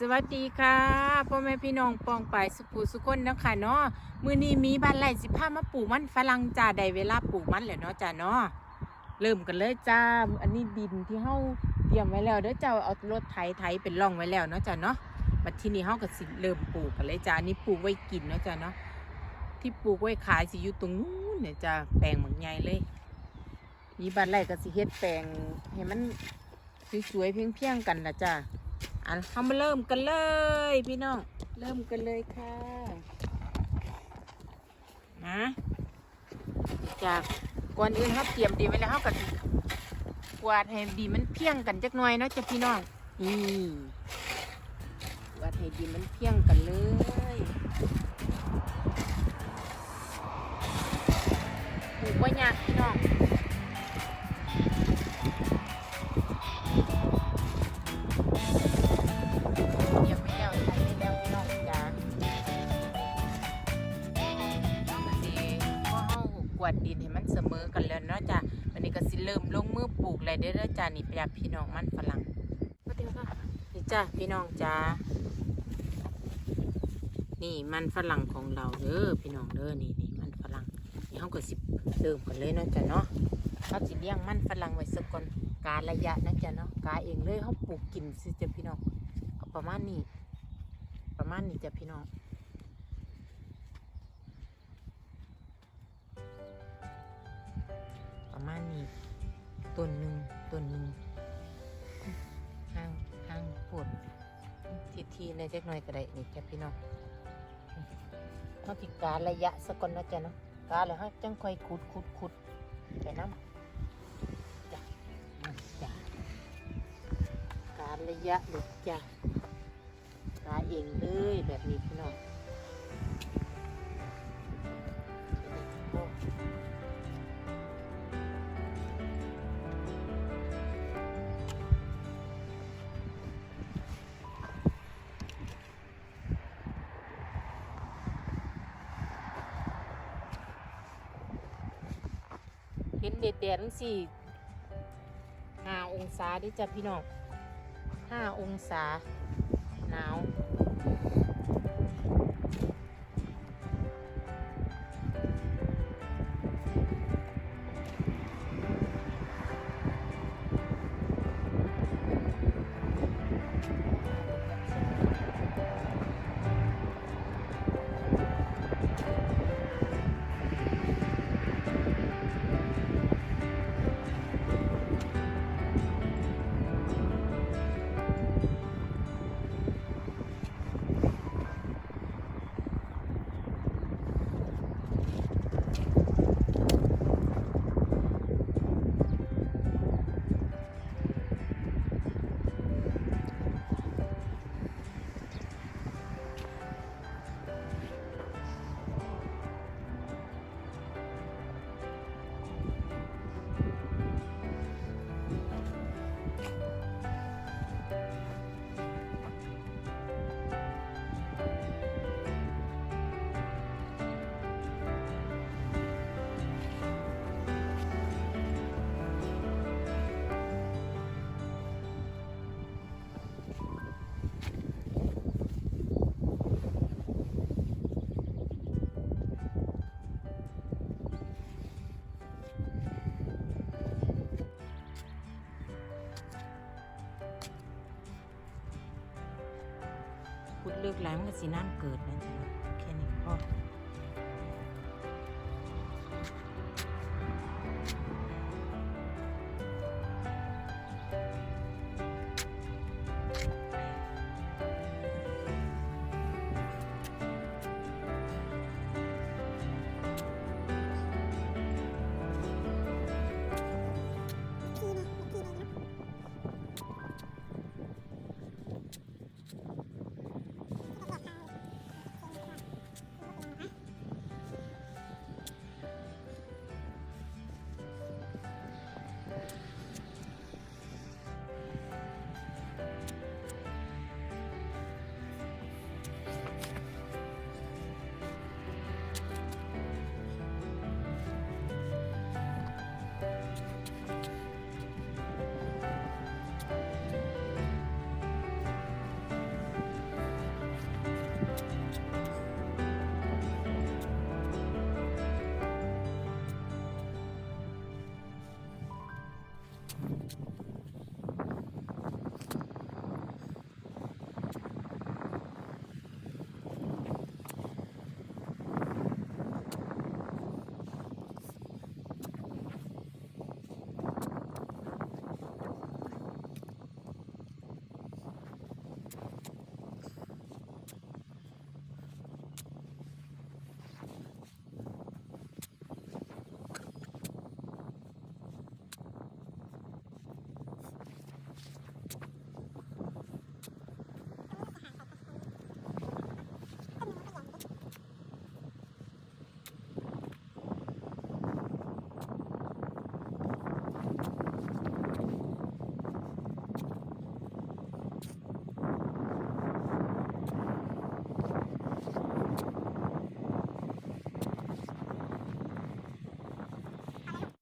สวัสดีค่ะพ่อแม่พี่น้องปองป่ายสุภูสุคนนะค่ะเนาะมือนี้มีบ้านไร่สิพามาปลูกมันฝรั่งจ้าได้เวลาปลูกมันแล้วเนาะจ้าเนาะเริ่มกันเลยจ้าอันนี้ดินที่เฮาเตรียมไว้แล้วเด้อจ้าเอารถไถไถเป็นร่องไว้แล้วเนาะจ้าเนาะบัดทีนี้เฮาก็สิเริ่มปลูกกันเลยจ้าอันนี้ปลูกไว้กินเนาะจ้าเนาะที่ปลูกไว้ขายสิอยู่ตรงนู้นเนี่ยจ้าแปลงหมักใหญ่เลย มีบ้านไร่ก็สิเฮ็ดแปลงให้มันสวยๆเพียงๆกันละจ้า อันเรามาเริ่มกันเลย พี่น้อง เริ่มกันเลยค่ะ นะ จากก่อนอื่นเขาเตรียมดีไว้แล้วเขาก็สิกวาดให้ดีมันเพียงกันจักหน่อยเนาะจ้ะพี่น้อง นี่กวาดให้ดีมันเพียงกันเลยปลูกว่ายากพี่น้อง เริ่มลงมือปลูกเลยเด้อเด้อจ้านี่ประหยัดพี่น้องมันฝรั่งมาเดี๋ยวค่ะนี่จ้าพี่น้องจ้านี่มันฝรั่งของเราเด้อพี่น้องเด้อนี่นี่มันฝรั่งนี่เฮาก็สิเริ่มกันเลยนะจ้ะเนาะเขาสิเลี้ยงมันฝรั่งไว้สักก่อนการระยะนะจ้ะเนาะกาเองเลยเขาปลูกกินสิจ้ะพี่น้องประมาณนี้ ประมาณนี้จ้ะพี่น้องประมาณนี้ ต้นหนึ่งต้นหนึ่งห้างห้างปวดทีทีในเล็กน้อยก็ได้นี่จ้ะพี่น้องมาติการระยะสักอนนะจ๊ะเนาะกาแล้วฮะจังค่อยขุดขุดขุดไปน้ำจ้ะจ้ะการระยะเลยจ้ะหาเองเลยแบบนี้พี่น้อง ห็นเด็ดแดดทั้งสี่ห้าองศาเดิจ้ะพี่น้องห้าองศาหนาว ลึกหลายมันก็สีน้ำเกิดนะจ๊ะแค่นี้พอ